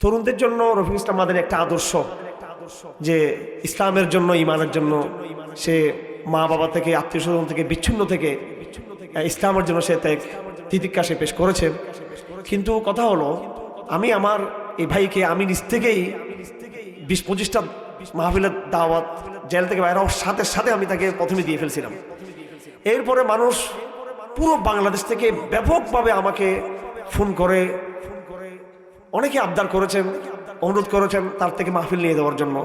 তরুণদের জন্য রফিক ইসলাম মাদানী একটা আদর্শ, যে ইসলামের জন্য, ইমানের জন্য সে মা বাবা থেকে, আত্মীয় স্বজন থেকে, বিচ্ছিন্ন থেকে, ইসলামের জন্য সে ত্যাগ, তিতিক্ষা সে পেশ করেছে। কিন্তু কথা হলো, আমি আমার এই ভাইকে আমি নিজ থেকেই বিশ পঁচিশটা মাহফিলের দাওয়াত জেল থেকে বাইরে হওয়ার সাথে সাথে আমি তাকে প্রথমে দিয়ে ফেলছিলাম। এরপরে মানুষ পুরো বাংলাদেশ থেকে ব্যাপকভাবে আমাকে ফোন করে অনেকে আবদার করেছেন, অনুরোধ করেছেন তার থেকে মাহফিল নিয়ে দেওয়ার জন্য।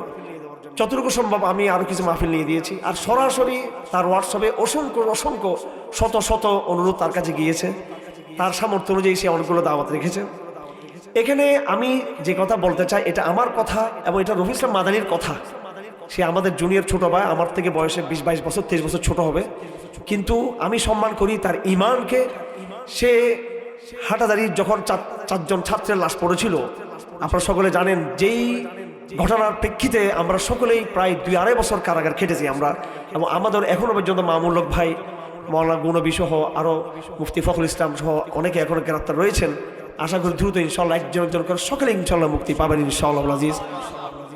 যতটুকু সম্ভব আমি আরও কিছু মাহফিল নিয়ে দিয়েছি। আর সরাসরি তার হোয়াটসঅ্যাপে অসংখ্য অসংখ্য, শত শত অনুরোধ তার কাছে গিয়েছে। তার সামর্থ্য অনুযায়ী সে অনেকগুলো দাওয়াত রেখেছে। এখানে আমি যে কথা বলতে চাই, এটা আমার কথা এবং এটা রফি ইসলাম মাদানির কথা। সে আমাদের জুনিয়র ছোট ভাই, আমার থেকে বয়সে বিশ, বাইশ বছর, তেইশ বছর ছোট হবে। কিন্তু আমি সম্মান করি তার ইমানকে সে হাটাদারির যখন চার- চারজন ছাত্রের লাশ পড়েছিল, আপনারা সকলে জানেন যেই ঘটনার প্রেক্ষিতে আমরা সকলেই প্রায় দুই আড়াই বছর কারাগার খেটেছি আমরা, এবং আমাদের এখনও পর্যন্ত মামুল্লক ভাই, মৌলানা গুণবী সহ আরও মুফতি ফখরুল ইসলাম সহ অনেকে এখনও গ্রেপ্তার রয়েছেন। আশা করি দ্রুত ইনশাল্লাহ একজন একজন করে সকলে ইনশাল্লাহ মুক্তি পাবেন ইনশাআল্লাহ আজিজ।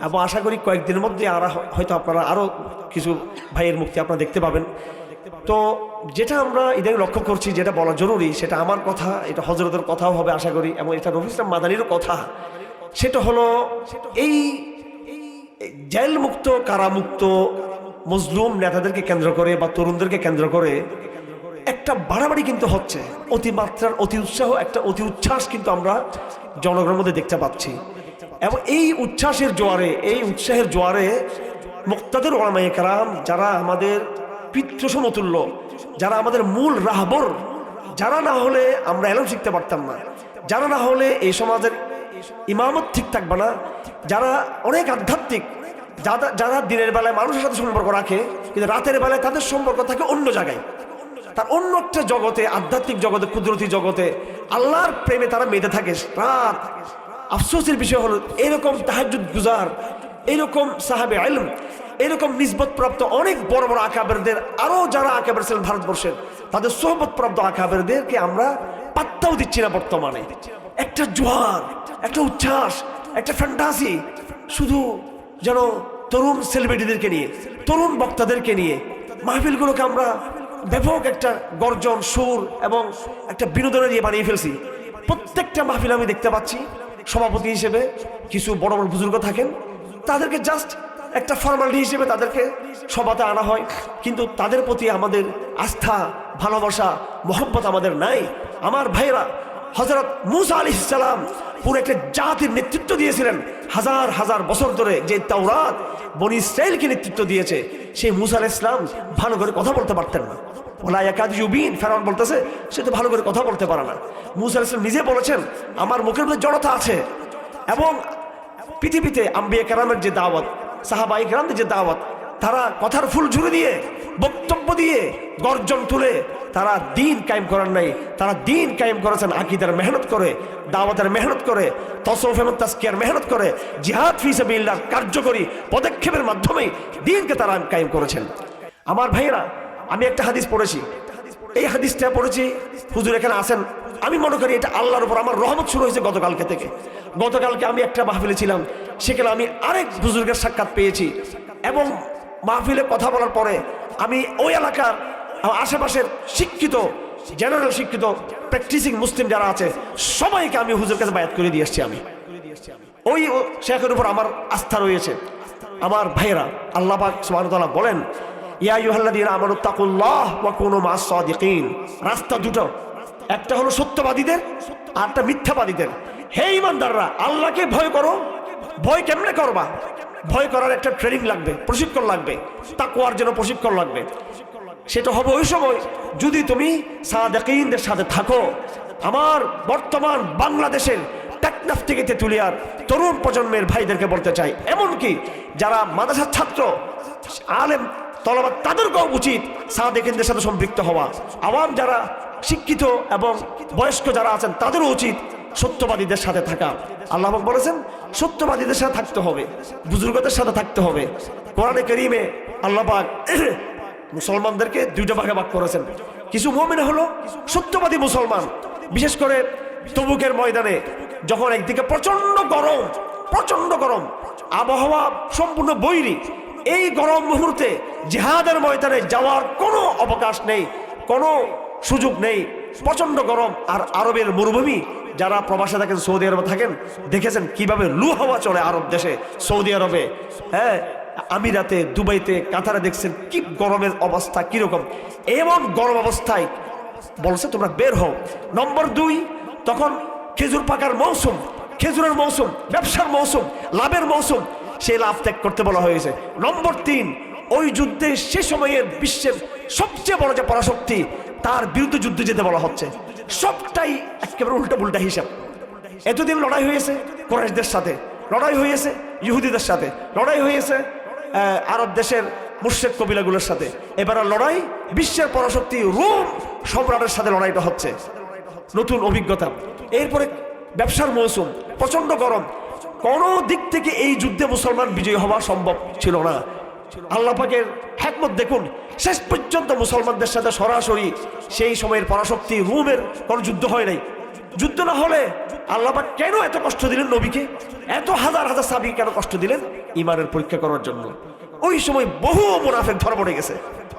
এবং আশা করি কয়েকদিনের মধ্যে আর হয়তো আপনারা আরও কিছু ভাইয়ের মুক্তি আপনারা দেখতে পাবেন। তো যেটা আমরা ইদানিং লক্ষ্য করছি, যেটা বলা জরুরি, সেটা আমার কথা, এটা হজরতের কথাও হবে আশা করি, এবং এটা রফি ইসলাম মাদানিরও কথা। সেটা হলো এই জেল মুক্ত কারামুক্ত মজলুম নেতাদেরকে কেন্দ্র করে বা তরুণদেরকে কেন্দ্র করে একটা বাড়াবাড়ি কিন্তু হচ্ছে। অতিমাত্রার অতি উৎসাহ, একটা অতি উচ্ছ্বাস কিন্তু আমরা জনগণের মধ্যে দেখতে পাচ্ছি। এবং এই উচ্ছ্বাসের জোয়ারে, এই উৎসাহের জোয়ারে মুক্তাদের ওলামায়ে কারাম, যারা আমাদের পিতৃ সমতুল্য, যারা আমাদের মূল রাহবর, যারা না হলে আমরা এলম শিখতে পারতাম না। যারা না হলে এই সমাজের ইমামত ঠিক থাকবে না। যারা অনেক আধ্যাত্মিক, যারা যারা দিনের বেলায় মানুষের সাথে সম্পর্ক রাখে, কিন্তু রাতের বেলায় তাদের সম্পর্ক থাকে অন্য জায়গায়। তার অন্য একটা জগতে, আধ্যাত্মিক জগতে, কুদরতি জগতে আল্লাহর প্রেমে তারা মেতে থাকে রাত। আফসোসের বিষয় হলো, এরকম তাহাজুদ গুজার, এরকম সাহাবে আলম এরকম নিসবত প্রাপ্ত অনেক বড় বড় আকাবেরদের, আরও যারা আকাবের ছিলেন ভারতবর্ষের, তাদের সোহবত প্রাপ্ত আকাবেরদেরকে আমরা পাত্তাও দিচ্ছি না বর্তমানে। একটা জোয়ার, একটা উচ্ছ্বাস, একটা ফ্যান্টাসি শুধু যেন তরুণ সেলিব্রিটিদেরকে নিয়ে, তরুণ বক্তাদেরকে নিয়ে মাহফিলগুলোকে আমরা ব্যাপক একটা গর্জন, সুর এবং একটা বিনোদনের দিয়ে বানিয়ে ফেলছি। প্রত্যেকটা মাহফিল আমি দেখতে পাচ্ছি। সভাপতি হিসেবে কিছু বড় বড় বুজুর্গ থাকেন। তাদেরকে জাস্ট একটা ফর্মালিটি হিসেবে তাদেরকে সভাতে আনা হয়। কিন্তু তাদের প্রতি আমাদের আস্থা, ভালোবাসা, মোহব্বত আমাদের নাই। আমার ভাইরা হজরত মুসা আলি ইসালাম পুরো একটা জাতির নেতৃত্ব দিয়েছিলেন। হাজার হাজার বছর ধরে যে তাওরাত, বনি ইসরায়েলকে নেতৃত্ব দিয়েছে, সেই মুসা আল ইসলাম ভালো করে কথা বলতে পারতেন না। ওলা একাদ ইউবিন বলতেছে, সে তো ভালো করে কথা বলতে পারে না। মুসা আল ইসলাম নিজে বলেছেন, আমার মুখের মধ্যে জড়তা আছে এবং পৃথিবীতে আম্বিয়া কারামের যে দাওয়াত সাহাবাই কারামদের যে দাওয়াত, তারা কথার ফুল ঝুড়ে দিয়ে, বক্তব্য দিয়ে গর্জন তুলে, তারা দিন কায়েম করার নাই, তারা দিন কায়েম করেছেন আকিদার মেহনত করে, দাওয়াতের মেহনত করে তসফ এবং তাস্কিয়ার মেহনত করে, জিহাদ ফিসাবিল্লাহ কার্যকরী পদক্ষেপের মাধ্যমেই দিনকে তারা কায়েম করেছেন। আমার ভাইয়েরা, আমি একটা হাদিস পড়েছি এই হাদিসটা পড়েছি। হুজুর এখানে আসেন আমি মনে করি এটা আল্লাহর উপর আমার রহমত শুরু হয়েছে গতকালকে থেকে। গতকালকে আমি একটা মাহফিলে ছিলাম। সেখানে আমি আরেক বুজুর্গের সাক্ষাৎ পেয়েছি। এবং মাহফিলে কথা বলার পরে আমি ওই এলাকার আশেপাশের শিক্ষিত জেনারেল শিক্ষিত প্র্যাকটিসিং মুসলিম যারা আছে, সবাইকে আমি হুজুর কাছে বায়াত করে দিয়ে এসছি আমি। ওই শেখের উপর আমার আস্থা রয়েছে। আমার ভাইয়েরা, আল্লাহ ওয়া বলেন রাস্তা দুটো। একটা হলো সত্যবাদীদের, আর একটা মিথ্যাবাদীদের। হে ইমানদাররা, আল্লাহকে ভয় করো। ভয় কেমনে করবা? ভয় করার একটা ট্রেনিং লাগবে, প্রশিক্ষণ লাগবে। তাকওয়ার জন্য প্রশিক্ষণ লাগবে। সেটা হবে ওই সময় যদি তুমি সাদেকিনদের সাথে থাকো। আমার বর্তমান বাংলাদেশের টেকনাফ থেকে তেতুলিয়ার তরুণ প্রজন্মের ভাইদেরকে বলতে চাই, এমনকি যারা মাদ্রাসার ছাত্র, আলেম তলবাদ তাদেরকেও উচিত সাদেকিনদের সাথে সম্পৃক্ত হওয়া। আওয়াম যারা শিক্ষিত এবং বয়স্ক যারা আছেন, তাদেরও উচিত সত্যবাদীদের সাথে থাকা। আল্লাহ বলেছেন, সত্যবাদীদের সাথে থাকতে হবে, বুজুর্গদের সাথে থাকতে হবে। কোরআনে করিমে আল্লাহবাক মুসলমানদেরকে দুইটা ভাগে ভাগ করেছেন। কিছু মোমেন হলো সত্যবাদী মুসলমান, বিশেষ করে তবুকের ময়দানে যখন একদিকে প্রচণ্ড গরম প্রচণ্ড গরম, আবহাওয়া সম্পূর্ণ বৈরী এই গরম মুহূর্তে জেহাদের ময়দানে যাওয়ার কোনো অবকাশ নেই, কোনো সুযোগ নেই। প্রচণ্ড গরম। আর আরবের মরুভূমি, যারা প্রবাসে থাকেন, সৌদি আরবে থাকেন, দেখেছেন কীভাবে লু হওয়া চলে আরব দেশে, সৌদি আরবে। হ্যাঁ আমিরাতে, দুবাইতে, কাতারে দেখছেন কি গরমের অবস্থা, কীরকম। এমন গরম অবস্থায় বলছে, তোমরা বের হও। নম্বর দুই, তখন খেজুর পাকার মৌসুম, খেজুরের মৌসুম, ব্যবসার মৌসুম, লাভের মৌসুম সেই লাভ ত্যাগ করতে বলা হয়েছে। নম্বর তিন, ওই যুদ্ধে সে সময়ের বিশ্বের সবচেয়ে বড় যে পরাশক্তি, তার বিরুদ্ধে যুদ্ধে যেতে বলা হচ্ছে। সবটাই একেবারে উল্টা পুল্টা হিসাব। এতদিন লড়াই হয়েছে কোরাইশদের সাথে, লড়াই হয়েছে ইহুদিদের সাথে, লড়াই হয়েছে আরব দেশের মুর্শেদ কবিলাগুলোর সাথে। এবার লড়াই, বিশ্বের পরাশক্তি রোম সম্রাটের সাথে লড়াইটা হচ্ছে। নতুন অভিজ্ঞতা। এরপরে ব্যবসার মৌসুম প্রচণ্ড গরম কোন দিক থেকে এই যুদ্ধে মুসলমান বিজয়ী হওয়া সম্ভব ছিল না। আল্লাহ পাকের হ্যাকমত দেখুন, শেষ পর্যন্ত মুসলমানদের সাথে সরাসরি সেই সময়ের পরাশক্তি রুমের কোনো যুদ্ধ হয় নাই। যুদ্ধ না হলে আল্লাহ পাক কেন এত কষ্ট দিলেন নবীকে? এত হাজার হাজার সাবি কেন কষ্ট দিলেন? ইমানের পরীক্ষা করার জন্য। ওই সময় বহু মুনাফেক ধরা পড়ে গেছে।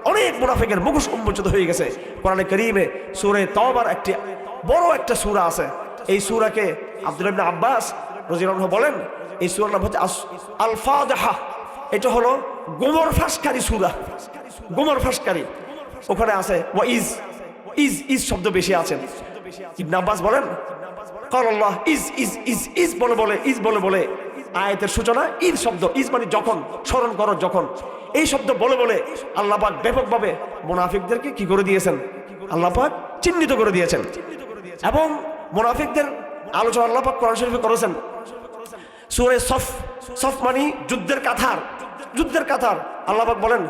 অনেক মুনাফেকের মুখোশ উন্মোচিত হয়ে গেছে। কোরআনে করিমে সুরে তবার একটি বড় একটা সুরা আছে। এই সুরাকে আব্দুল আব্বাস রজিরাহ বলেন, এই সুরার নাম হচ্ছে আস- আল এটা হলো গোমর ফাঁসকারী সুরা। গোমর ফাঁসকারী। ওখানে আছে ওয়া ইজ। ইজ ইজ শব্দ বেশি আছে। ইবনে আব্বাস বলেন কাল আল্লাহ ইজ ইজ ইজ ইজ বলে বলে, ইজ বলে বলে। আয়াতের সূচনা ইজ শব্দ, ইজ মানে যখন, স্মরণ করো যখন। এই শব্দ বলে বলে আল্লাহ পাক ব্যাপকভাবে মোনাফিকদেরকে কি করে দিয়েছেন? আল্লাপাক চিহ্নিত করে দিয়েছেন। এবং মুনাফিকদের আলোচনা আল্লাপাক কোরআন শরীফে করেছেন। সুরে সফ সফ মানি যুদ্ধের কাথার যুদ্ধের কাথার আল্লাপাক বলেন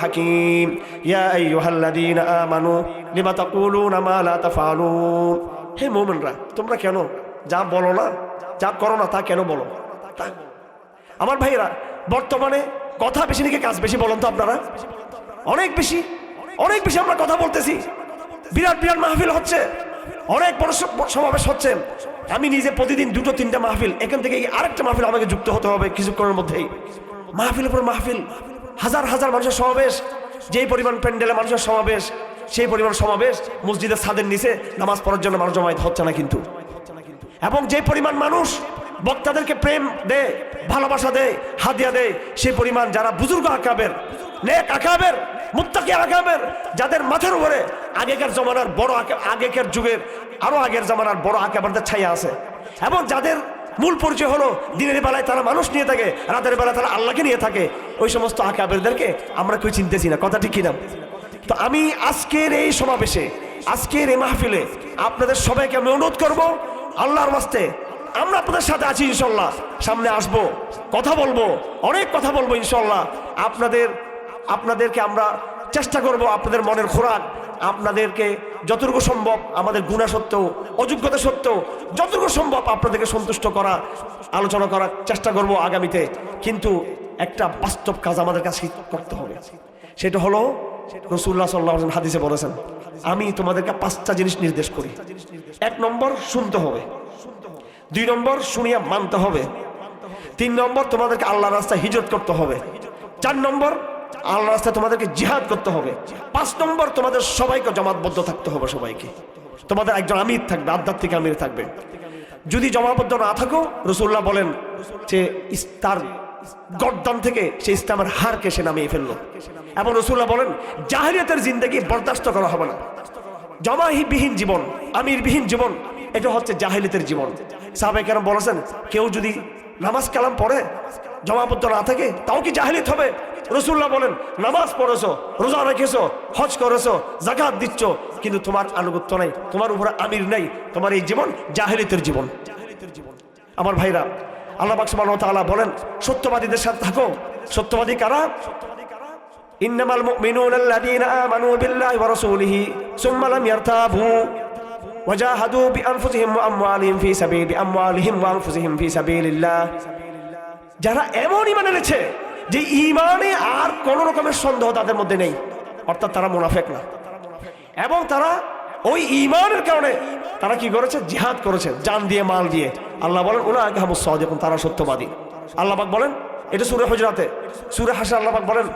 হাকিম। হে মোমেনরা, তোমরা কেন যা বলো না, যা করো না তা কেন বলো? আমার ভাইরা বর্তমানে কথা বেশি নাকি কাজ বেশি বলেন তো আপনারা? অনেক বেশি। অনেক বেশি আমরা কথা বলতেছি। বিরাট বিরাট মাহফিল হচ্ছে। অনেক বড় সমাবেশ হচ্ছে। আমি নিজে প্রতিদিন দুটো, তিনটা মাহফিল, এখান থেকে আরেকটা মাহফিল আমাকে যুক্ত হতে হবে কিছুক্ষণের মধ্যেই। মাহফিলের পর মাহফিল। হাজার হাজার মানুষের সমাবেশ। যেই পরিমাণ প্যান্ডেলে মানুষের সমাবেশ, সেই পরিমাণ সমাবেশ মসজিদের ছাদের নিচে নামাজ পড়ার জন্য মানুষ জমায়েত হচ্ছে না কিন্তু। এবং যে পরিমাণ মানুষ বক্তাদেরকে প্রেম দেয়, ভালোবাসা দেয়, হাদিয়া দেয়, সেই পরিমাণ যারা বুজুর্গ আকাবের নেক আকাবের, মুত্তাকি আকাবের, যাদের মাথার উপরে আগেকার জমানার বড় আগেকার যুগের, আরও আগের জমানার বড় আকাবারদের ছায়া আছে। এবং যাদের মূল পরিচয় হলো দিনের বেলায় তারা মানুষ নিয়ে থাকে, রাতের বেলায় তারা আল্লাহকে নিয়ে থাকে, ওই সমস্ত আকাবেরদেরকে আমরা কেউ চিনতেছি না। কথা ঠিক কিনা? তো আমি আজকের এই সমাবেশে, আজকের এই মাহফিলে আপনাদের সবাইকে আমি অনুরোধ করব, আল্লাহর বাস্তে আমরা আপনাদের সাথে আছি ইনশাল্লাহ। সামনে আসব, কথা বলব, অনেক কথা বলব ইনশাল্লাহ। আপনাদের আপনাদেরকে আমরা চেষ্টা করব আপনাদের মনের খোরাক, আপনাদেরকে যতটুকু সম্ভব আমাদের গুণা সত্ত্বেও, অযোগ্যতা সত্ত্বেও, যতটুকু সম্ভব আপনাদেরকে সন্তুষ্ট করা, আলোচনা করার চেষ্টা করব আগামীতে। কিন্তু একটা বাস্তব কাজ আমাদের কাছে করতে হবে। সেটা হলো রসুল্লাহ সাল্লাহ হাদিসে বলেছেন, আমি তোমাদেরকে পাঁচটা জিনিস নির্দেশ করি। এক নম্বর, শুনতে হবে। দুই নম্বর, শুনিয়া মানতে হবে। তিন নম্বর, তোমাদেরকে আল্লাহ রাস্তায় হিজত করতে হবে। চার নম্বর আল্লাহ রাস্তায় তোমাদেরকে জিহাদ করতে হবে। পাঁচ নম্বর, তোমাদের সবাইকে জমাতবদ্ধ থাকতে হবে সবাইকে। তোমাদের একজন আমির থাকবে, আধ্যাত্মিক আমির থাকবে। যদি জমাবদ্ধ না থাকো রসুল্লাহ বলেন যে তার গর্দান থেকে সে ইসলামের হারকে সে নামিয়ে ফেলল। এবং রসুল্লাহ বলেন জাহিরিয়তের জিন্দগি বরদাস্ত করা হবে না। জমাহিবিহীন জীবন, আমিরবিহীন জীবন, এটা হচ্ছে জাহিলিতের জীবন। সাহাবাই কেন বলেছেন, কেউ যদি নামাজ কালাম পড়ে জমাবদ্ধ না থাকে তাও কি জাহিলিত হবে? রসুল্লাহ বলেন, নামাজ পড়েছো, রোজা রেখেছো, হজ করেছ জাকাত দিচ্ছ, কিন্তু তোমার আনুগত্য নেই, তোমার উপরে আমির নেই, তোমার এই জীবন জাহিলিতের জীবন। আমার ভাইরা, আল্লাহ বাকসমান বলেন, সত্যবাদীদের সাথে থাকো। সত্যবাদী কারা? ইন্নামাল মুমিনুনা যারা এমন ইমান এনেছে যে ইমানে আর কোন রকমের সন্দেহ তাদের মধ্যে নেই অর্থাৎ তারা মুনাফেক না এবং তারা ওই ইমানের কারণে তারা কি করেছে জিহাদ করেছে জান দিয়ে মাল দিয়ে আল্লাহ বলেন ওলা আগে হামুস দেখুন তারা সত্যবাদী আল্লাহবাক বলেন এটা সুরে হজরাতে সুরে হাসা আল্লাহবাক বলেন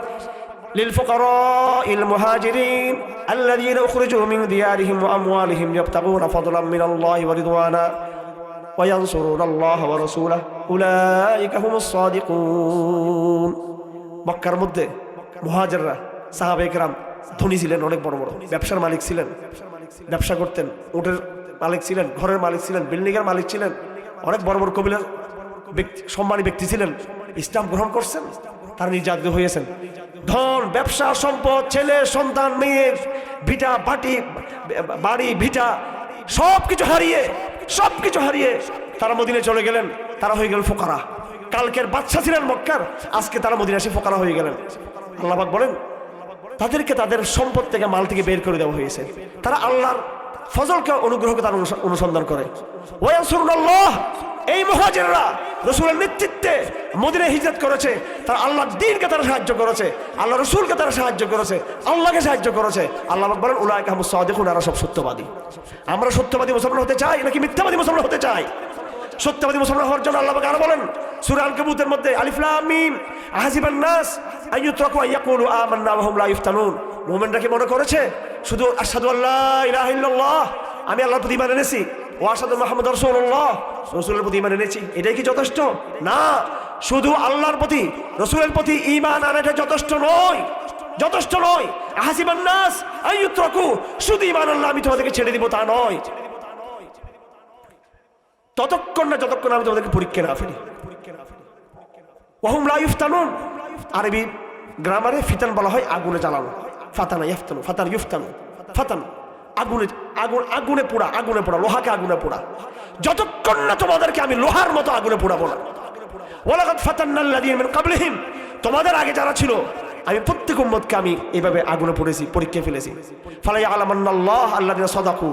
للفقراء المهاجرين الذين أخرجوا من ديارهم وأموالهم يبتغون فضلا من الله ورضوانا وينصرون الله ورسوله أولئك هم الصادقون মক্কার মধ্যে মহাজাররা সাহাবে একরাম ধনী ছিলেন অনেক বড় বড় ব্যবসার মালিক ছিলেন ব্যবসা করতেন উটের মালিক ছিলেন ঘরের মালিক ছিলেন বিল্ডিং এর মালিক ছিলেন অনেক বড় বড় কবিলার ব্যক্তি সম্মানী ব্যক্তি ছিলেন ইসলাম গ্রহণ করছেন তারা নির্যাতিত হয়েছেন ধন ব্যবসা সম্পদ ছেলে সন্তান মেয়ে ভিটা বাটি বাড়ি ভিটা সব কিছু হারিয়ে সব কিছু হারিয়ে তারা মদিনে চলে গেলেন, তারা হয়ে গেল ফোকারা। কালকের বাচ্চা ছিলেন মক্কার, আজকে তারা মদিনা এসে ফোকারা হয়ে গেলেন। আল্লাহবাক বলেন, তাদেরকে তাদের সম্পদ থেকে মাল থেকে বের করে দেওয়া হয়েছে। তারা আল্লাহর ফজলকে অনুগ্রহকে তার অনুস- অনুসন্ধান করে। এই মহাজেরা রসুলের নেতৃত্বে মদিনে হিজরত করেছে, তার আল্লাহ দিনকে তারা সাহায্য করেছে, আল্লাহ রসুলকে তারা সাহায্য করেছে, আল্লাহকে সাহায্য করেছে। আল্লাহ বলেন উলায় কাহমুদ দেখুন এরা সব সত্যবাদী। আমরা সত্যবাদী মুসলমান হতে চাই, নাকি মিথ্যাবাদী মুসলমান হতে চাই? সত্যবাদী মুসলমান হওয়ার জন্য আল্লাহ আরও বলেন, সূরা আল কাবুতের মধ্যে আলিফ লাম মিম আহাসিবান নাস আইয়ুতরাকু আইয়াকুলু আমান্না ওয়া হুম লা ইফতানুন। মুমিনরা কি মনে করেছে? শুধু আসাদু আল্লাহ আমি আল্লাহর প্রতি ইমান এনেছি। ও আসাদু মুহাম্মদ রাসূলুল্লাহ। রাসূলের প্রতি ইমান এনেছি। এটাই কি যথেষ্ট? না। শুধু আল্লাহর প্রতি, রাসূলের প্রতি ঈমান আনাটা যথেষ্ট নয়। যথেষ্ট নয়। আহাসিবান নাস আইয়ুতরাকু শুধু ইমান আল্লাহ, আমি তোমাদেরকে ছেড়ে দিব তা নয়। ততক্ষণ না যতক্ষণ আমি তোমাদেরকে পরীক্ষা না ফেলি। ওহম লা ইফতানুন। আরবি গ্রামারে ফিতান বলা হয় আগুনে জ্বালানো। ফাতানা ইফতানু ফাতান ইফতানু ফাতান আগুনে, আগুন, আগুনে পোড়া আগুনে পোড়া, লোহাকে আগুনে পোড়া। যতক্ষণ না তোমাদেরকে আমি লোহার মতো আগুনে পোড়াবো না। ওয়ালাকাদ ফাতান্নাল্লাযীনা মিন ক্বাবলিহিম। তোমাদের আগে যারা ছিল, আমি প্রত্যেক উম্মতকে আমি এইভাবে আগুনে পড়েছি পরীক্ষা ফেলেছি। ফালাই আলামান্নাল্লাহ আল্লাযীনা সাদাকু।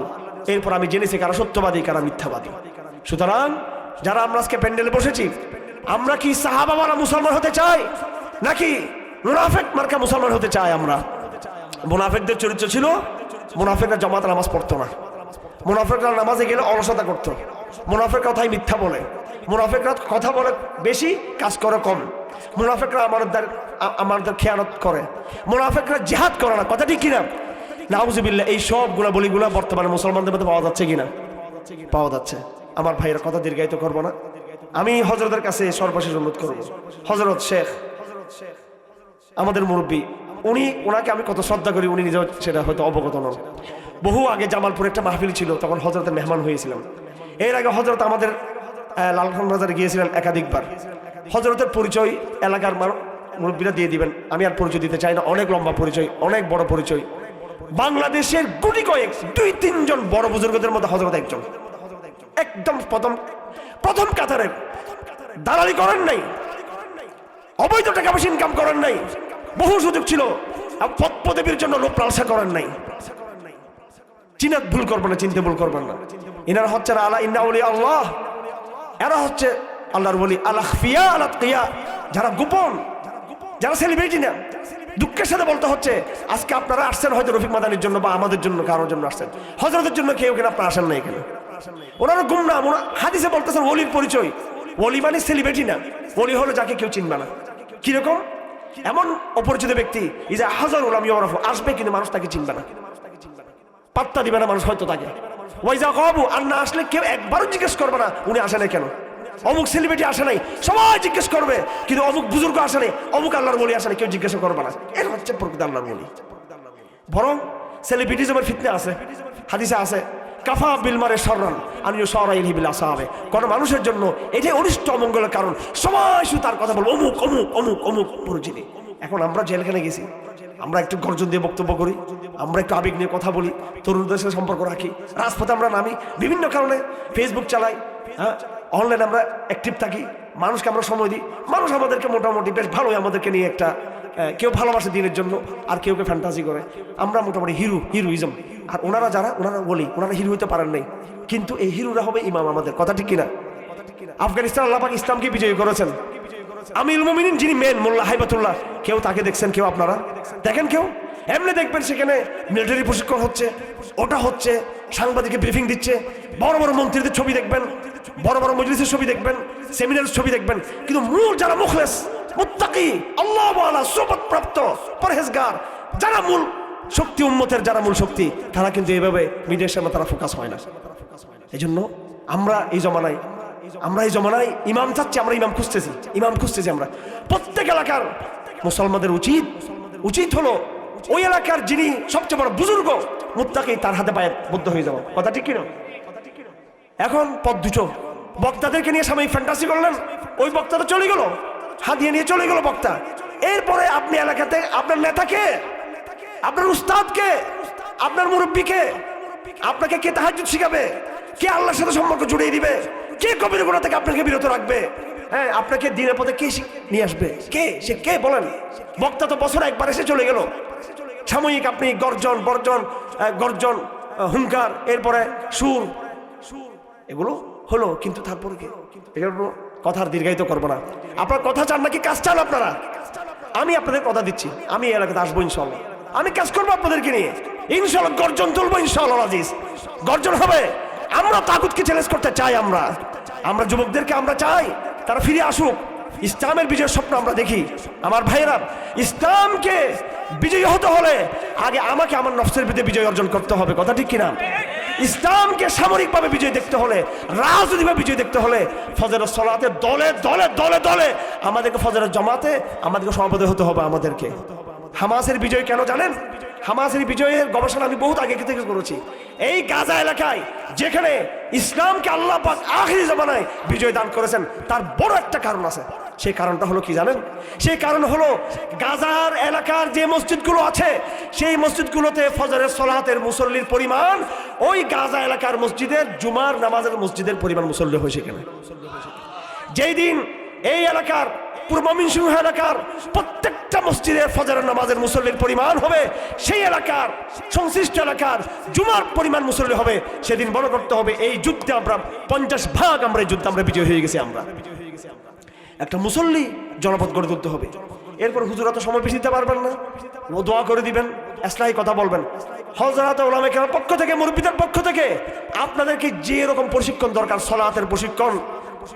এরপর আমি জেনেছি কারা সত্যবাদী, কারা মিথ্যাবাদী। সুতরাং যারা আমরা আজকে প্যান্ডেলে বসেছি, আমরা কি সাহাবাবারা মুসলমান হতে চাই? নাকি মুনাফেক মার্কা মুসলমান হতে চাই আমরা? মুনাফেকদের চরিত্র ছিল, মুনাফেকরা জামাত নামাজ পড়তো না। মুনাফেকরা নামাজে গেলে অলসতা করতো। মুনাফেক কথাই মিথ্যা বলে। মুনাফেকরা কথা বলে বেশি, কাজ করে কম। মুনাফেকরা আমাদের আমাদের খেয়ানত করে। মুনাফেকরা জেহাদ করে না, কথা ঠিক কিনা? নাউজুবিল্লাহ, এই সব গুণাবলীগুলো বর্তমানে মুসলমানদের মধ্যে পাওয়া যাচ্ছে কিনা? পাওয়া যাচ্ছে। আমার ভাইয়ের কথা দীর্ঘায়িত করব না। আমি হজরতের কাছে সর্বশেষ অনুরোধ করব। হজরত শেখ, আমাদের মুরব্বী উনি ওনাকে আমি কত শ্রদ্ধা করি, উনি নিজেও সেটা হয়তো অবগত নন। বহু আগে জামালপুরে একটা মাহফিল ছিল, তখন হজরতের মেহমান হয়েছিলাম। এর আগে হজরত আমাদের লালখান বাজারে গিয়েছিলেন একাধিকবার। হজরতের পরিচয় এলাকার মুরব্বীরা দিয়ে দিবেন। আমি আর পরিচয় দিতে চাই না, অনেক লম্বা পরিচয়, অনেক বড় পরিচয়। বাংলাদেশের গুটি কয়েক, দুই, তিনজন বড় বুজুর্গদের মধ্যে হজরত একজন। একদম প্রথম প্রথম কাতারের। দালালি করেন নাই। অবৈধ টাকা পয়সা ইনকাম করেন নাই। বহু সুযোগ ছিল। পদ জন্য লোক লালসা করেন নাই। চিনাত ভুল করবেন না, চিনতে ভুল করবেন না। এনারা হচ্ছে আল্লাহ ইন্না উলি আল্লাহ। এরা হচ্ছে আল্লাহর বলি আল্লাহ ফিয়া আল্লাহ কিয়া যারা গোপন, যারা সেলিব্রিটি না। দুঃখের সাথে বলতে হচ্ছে, আজকে আপনারা আসছেন হয়তো রফিক মাদানির জন্য বা আমাদের জন্য, কারোর জন্য আসছেন। হজরতের জন্য কেউ কেন আপনারা আসেন না এখানে। ওনারা গুম ওনারা হাদিসে বলতেছেন ওলির পরিচয়। ওলি মানে সেলিব্রিটি না। ওলি হলো যাকে কেউ চিনবে না। কীরকম? এমন অপরিচিত ব্যক্তি, ইজা হাজার ওলাম ইয়রফ আসবে কিন্তু মানুষ তাকে চিনবে না। পাত্তা দিবে না মানুষ হয়তো তাকে। ওয়াইজা কবু আর না আসলে কেউ একবারও জিজ্ঞেস করবে না, উনি আসে কেন? অমুক সেলিব্রিটি আসে নাই, সবাই জিজ্ঞেস করবে, কিন্তু অমুক বুজুর্গ আসে নাই, অমুক আল্লাহর বলি আসে কেউ জিজ্ঞেস করবে না। এর হচ্ছে প্রকৃত আল্লাহর বলি। বরং সেলিব্রিটিজমের ফিতনে আছে, হাদিসে আছে কাফা বিলমারে সররান আমিও সরাইল হিবিল আসাবে। কোন মানুষের জন্য এটাই অনিষ্ট অমঙ্গলের কারণ, সবাই শুধু তার কথা বলব, অমুক অমুক অমুক অমুক পরিচিতি এখন আমরা জেলখানে গেছি। আমরা একটু গর্জন দিয়ে বক্তব্য করি, আমরা একটু আবেগ নিয়ে কথা বলি, তরুণদের সাথে সম্পর্ক রাখি, রাজপথে আমরা নামি, বিভিন্ন কারণে ফেসবুক চালাই হ্যাঁ অনলাইনে আমরা অ্যাক্টিভ থাকি, মানুষকে আমরা সময় দিই। মানুষ আমাদেরকে মোটামুটি বেশ ভালোই আমাদেরকে নিয়ে একটা কেউ ভালোবাসে দিনের জন্য, আর কেউ কেউ ফ্যান্টাসি করে। আমরা মোটামুটি হিরো হিরোইজম আর ওনারা যারা, ওনারা বলি, ওনারা হিরু হইতে পারেন নাই। কিন্তু এই হিরুরা হবে ইমাম আমাদের, কথা ঠিক কিনা? আফগানিস্তান আল্লাহ পাক ইসলামকে বিজয়ী করেছেন। আমিল মুমিনিন যিনি মেন মোল্লা হাইবাতুল্লাহ, কেউ তাকে দেখছেন কেউ আপনারা? দেখেন কেউ? এমনি দেখবেন সেখানে মিলিটারি প্রশিক্ষণ হচ্ছে, ওটা হচ্ছে, সাংবাদিকে ব্রিফিং দিচ্ছে, বড় বড় মন্ত্রীদের ছবি দেখবেন, বড় বড় মজলিসের ছবি দেখবেন সেমিনারের ছবি দেখবেন। কিন্তু মূল যারা মুখলেস, মুত্তাকি, আল্লাহ সোবত প্রাপ্ত, পরহেজগার, যারা মূল শক্তি উন্মতের যারা মূল শক্তি, তারা কিন্তু এইভাবে মিডিয়ার সামনে তারা ফোকাস হয় না। এই জন্য আমরা এই জমানায়, আমরা এই জমানায় ইমাম চাচ্ছি, আমরা ইমাম খুঁজতেছি ইমাম খুঁজতেছি আমরা। প্রত্যেক এলাকার মুসলমানদের উচিত উচিত হলো ওই এলাকার যিনি সবচেয়ে বড় বুজুর্গ, মুত্তাকি তার হাতে পায়ে বদ্ধ হয়ে যাওয়া। কথা ঠিক কিনা? এখন পথ দুটো। বক্তাদেরকে নিয়ে সাময়িক ফ্যান্টাসি করলেন, ওই বক্তা তো চলে গেল। হাতিয়ে নিয়ে চলে গেল বক্তা। এরপরে আপনি এলাকাতে, আপনার নেতাকে আপনার উস্তাদকে, আপনার মুরব্বীকে, আপনাকে কে তাহাজুদ শিখাবে? কে আল্লাহর সাথে সম্পর্ক জুড়িয়ে দিবে? কে কবির গুণা থেকে আপনাকে বিরত রাখবে? হ্যাঁ আপনাকে দিনের পথে কে নিয়ে আসবে? কে? সে কে? বলেন। বক্তা তো বছর একবার এসে চলে গেল। সাময়িক আপনি গর্জন, বর্জন গর্জন হুঙ্কার, এরপরে সুর। সুর এগুলো হলো, কিন্তু তারপরে কি? এগুলো কথার দীর্ঘায়িত করব না। আপনার কথা চান নাকি কাজ চান আপনারা? আমি আপনাদের কথা দিচ্ছি। আমি এলাকাতে আসব ইনশাল্লাহ। আমি কাজ করব আপনাদেরকে নিয়ে। ইনশাল্লাহ গর্জন তুলবো, ইনশাল্লাহ গর্জন হবে। আমরা তাগুতকে চ্যালেঞ্জ করতে চাই আমরা। আমরা যুবকদেরকে আমরা চাই, তারা ফিরে আসুক। ইসলামের বিজয়ের স্বপ্ন আমরা দেখি। আমার ভাইয়েরা, ইসলামকে বিজয়ী হতে হলে আগে আমাকে আমার নফসের বিরুদ্ধে বিজয় অর্জন করতে হবে, কথা ঠিক কিনা? ইসলামকে সামরিকভাবে বিজয় দেখতে হলে, রাজনৈতিকভাবে বিজয় দেখতে হলে ফজরের সলাতে দলে দলে দলে দলে আমাদেরকে ফজরের জমাতে, আমাদেরকে সমাপতি হতে হবে আমাদেরকে। হামাসের বিজয় কেন জানেন? হামাসের বিজয়ের গবেষণা আমি বহুত আগে থেকে করেছি। এই গাজা এলাকায় যেখানে ইসলামকে আল্লাহ আখিরি জমানায় বিজয় দান করেছেন, তার বড় একটা কারণ আছে। সেই কারণটা হলো কি জানেন? সেই কারণ হলো গাজার এলাকার যে মসজিদগুলো আছে, সেই মসজিদগুলোতে ফজরের সলাতের মুসল্লির পরিমাণ ওই গাজা এলাকার মসজিদের জুমার নামাজের মসজিদের পরিমাণ মুসল্লি হয় সেখানে। যেই দিন এই এলাকার পূর্ব মিনসিংহ এলাকার প্রত্যেকটা মসজিদে ফজরের নামাজের মুসল্লির পরিমাণ হবে, সেই এলাকার, সংশ্লিষ্ট এলাকার জুমার পরিমাণ মুসল্লি হবে, সেদিন বড় করতে হবে, এই যুদ্ধে আমরা পঞ্চাশ ভাগ আমরা এই যুদ্ধে আমরা বিজয় হয়ে গেছি আমরা। একটা মুসল্লি জনপদ গড়ে তুলতে হবে। এরপর হুজুরা তো সময় বেশি দিতে পারবেন না। ও দোয়া করে দিবেন এসলাই কথা বলবেন। হজরাত ওলামে পক্ষ থেকে, মুরব্বীদের পক্ষ থেকে আপনাদেরকে যে রকম প্রশিক্ষণ দরকার, সলাতের প্রশিক্ষণ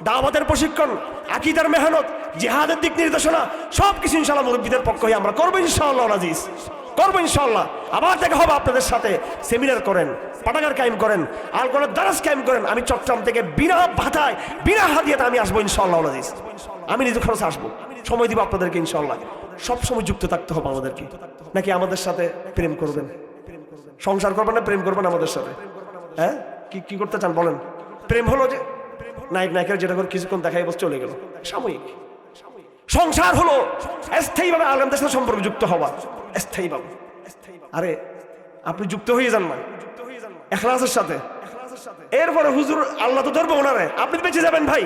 দাওয়াতের প্রশিক্ষণ, আকিদার মেহনত, জিহাদের দিক নির্দেশনা সব কিছু ইনশাল্লাহ মুরব্বীদের পক্ষ হয়ে আমরা করব ইনশাআল্লাহ আজিজ করব ইনশাল্লাহ আবার দেখা হবে আপনাদের সাথে। সেমিনার করেন, পাঠাগার কায়েম করেন আর কোনো দারাজ কায়েম করেন। আমি চট্টগ্রাম থেকে বিনা ভাতায় বিনা হাদিয়াতে আমি আসব ইনশাল্লাহ আজিজ আমি নিজে খরচ আসব। সময় দিব আপনাদেরকে ইনশাল্লাহ সব সময় যুক্ত থাকতে হবে আমাদেরকে। নাকি আমাদের সাথে প্রেম করবেন? সংসার করবেন না, প্রেম করবেন আমাদের সাথে? হ্যাঁ? কি কি করতে চান বলেন? প্রেম হলো যে নায়ক, নায়িকার যেটা করে কিছুক্ষণ দেখাই বস চলে গেল। সাময়িক। সংসার হলো স্থায়ীভাবে আলমদের সাথে সম্পর্ক যুক্ত হওয়া। স্থায়ীভাবে আরে, আপনি যুক্ত হয়ে যান না। এখলাসের সাথে। এরপরে হুজুর আল্লাহ তো ধরবো ওনারে। আপনি বেঁচে যাবেন ভাই।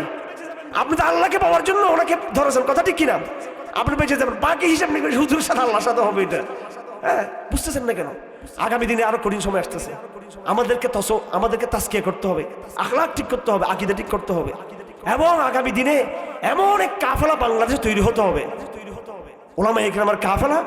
আপনি তো আল্লাহকে পাওয়ার জন্য ওনাকে ধরেছেন। কথা ঠিক কিনা আপনি বেঁচে যাবেন। বাকি হিসাব নিকাশ হুজুরের সাথে আল্লাহর সাথে হবে এটা। হ্যাঁ বুঝতেছেন না কেন? আগামী দিনে আরও কঠিন সময় আসতেছে। আমাদেরকে তস, আমাদেরকে তাস্কিয়া করতে হবে আখলাক ঠিক করতে হবে, আকিদা ঠিক করতে হবে। এবং আগামী দিনে এমন এক কাফেলা বাংলাদেশে তৈরি হতে হবে। ওলামা একরামার কাফেলা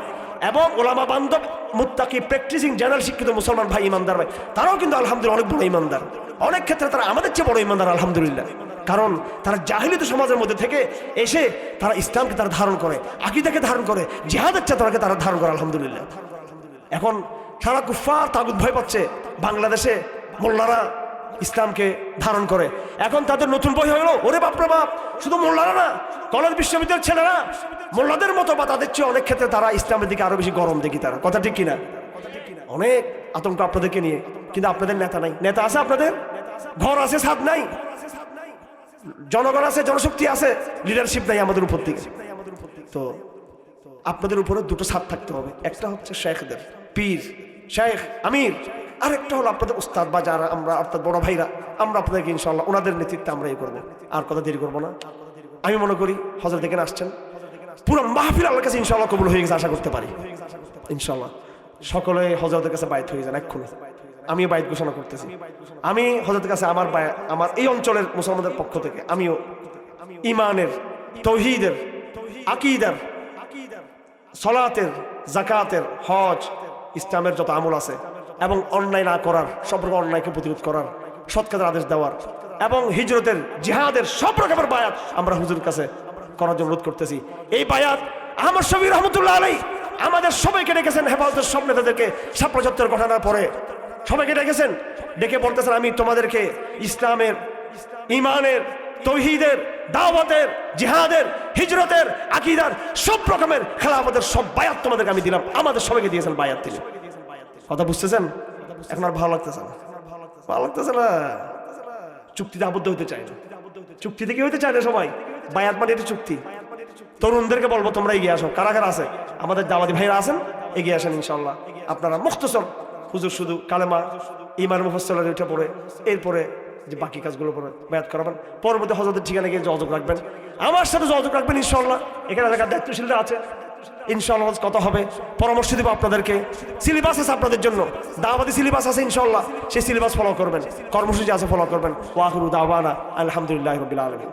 এবং ওলামা বান্ধব মুত্তাকি প্র্যাকটিসিং জেনারেল শিক্ষিত মুসলমান ভাই ইমানদার ভাই, তারাও কিন্তু আলহামদুলিল্লাহ অনেক বড় ইমানদার। অনেক ক্ষেত্রে তারা আমাদের চেয়ে বড় ইমানদার, আলহামদুলিল্লাহ। কারণ তারা জাহিলিত সমাজের মধ্যে থেকে এসে তারা ইসলামকে তারা ধারণ করে, আকিদাকে ধারণ করে, জেহাদের চেতনাকে তারা ধারণ করে, আলহামদুলিল্লাহ। এখন সারা কুফার তাগুদ ভয় পাচ্ছে বাংলাদেশে মোল্লারা ইসলামকে ধারণ করে। এখন তাদের নতুন বই হলো, ওরে বাপরে বাপ, শুধু মোল্লারা না, কলেজ বিশ্ববিদ্যালয়ের ছেলেরা, মোল্লাদের মতো বা তাদের চেয়ে অনেক ক্ষেত্রে তারা ইসলামের দিকে আরও বেশি গরম দেখি তারা। কথা ঠিক কিনা? অনেক আতঙ্ক আপনাদেরকে নিয়ে, কিন্তু আপনাদের নেতা নাই। নেতা আছে আপনাদের? ঘর আছে, ছাদ নাই? জনগণ আছে, জনশক্তি আছে লিডারশিপ নাই আমাদের উপর থেকে। তো আপনাদের উপরে দুটো ছাদ থাকতে হবে। একটা হচ্ছে শেখদের। পীর শেখ আমির। আর একটা হলো আপনাদের উস্তাদ বা যারা আমরা আপনার বড় ভাইরা, আমরা আপনাদেরকে ইনশাল্লাহ ওনাদের নেতৃত্বে আমরা এই করব। আর কথা দেরি করব না? আমি মনে করি হজরত এখানে আসছেন। পুরো মাহফিল আল্লাহর কাছে ইনশাল্লাহ কবুল হয়ে গেছে, আশা করতে পারি। ইনশাল্লাহ সকলে হজরতের কাছে বাইত হয়ে যান এক্ষুনি। আমিও বাইত ঘোষণা করতেছি। আমি হজরতের কাছে আমার আমার এই অঞ্চলের মুসলমানদের পক্ষ থেকে, আমিও ইমানের তৌহিদের, আকিদার, সলাতের জাকাতের হজ ইসলামের যত আমল আছে এবং অন্যায় না করার, সব রকম অন্যায়কে প্রতিরোধ করার সৎ কাজের আদেশ দেওয়ার এবং হিজরতের জিহাদের সব রকমের বায়াত আমরা হুজুর কাছে করার জন্য অনুরোধ করতেছি। এই বায়াত আহমদ শবী রহমতুল্লাহ আলাই আমাদের সবাইকে ডেকেছেন হেফাজতের সব নেতাদেরকে চত্বর ঘটনার পরে। সবাইকে ডেকেছেন, ডেকে বলতেছেন, আমি তোমাদেরকে ইসলামের, ইমানের তৌহিদের, দাওয়াতের, জিহাদের, হিজরতের, আকিদার সব রকমের খেলাফতের সব বায়াত তোমাদেরকে আমি দিলাম। আমাদের সবাইকে দিয়েছেন বায়াত তিনি। কথা বুঝতেছেন? এখন আর ভালো লাগতেছে না। ভালো লাগতেছে না। চুক্তিতে আবদ্ধ হতে চায় না। চুক্তি থেকে হইতে চায় না সবাই? বায়াত মানে এটা চুক্তি। তরুণদেরকে বলব, তোমরা এগিয়ে আসো। কারা কারা আছে? আমাদের দাওয়াতি ভাইরা আছেন? এগিয়ে আসেন ইনশাল্লাহ আপনারা মুক্তসর হুজুর শুধু কালেমা ইমান মুফসলের উঠে পড়ে। এরপরে যে বাকি কাজগুলো ব্যায়াত করাবেন, পরবর্তী হজরতের ঠিকানা গিয়ে যোগাযোগ রাখবেন। আমার সাথে যোগাযোগ রাখবেন ইনশাল্লাহ এখানে এলাকার দায়িত্বশীলরা আছে। ইনশাল্লাহ কত হবে, পরামর্শ দেবো আপনাদেরকে। সিলেবাস আছে আপনাদের জন্য। দাওয়াতি সিলেবাস আছে ইনশাল্লাহ সেই সিলেবাস ফলো করবেন। কর্মসূচি আছে ফলো করবেন। ওয়াহুরু দাওয়ানা, আলহামদুলিল্লাহ রবিল আলমী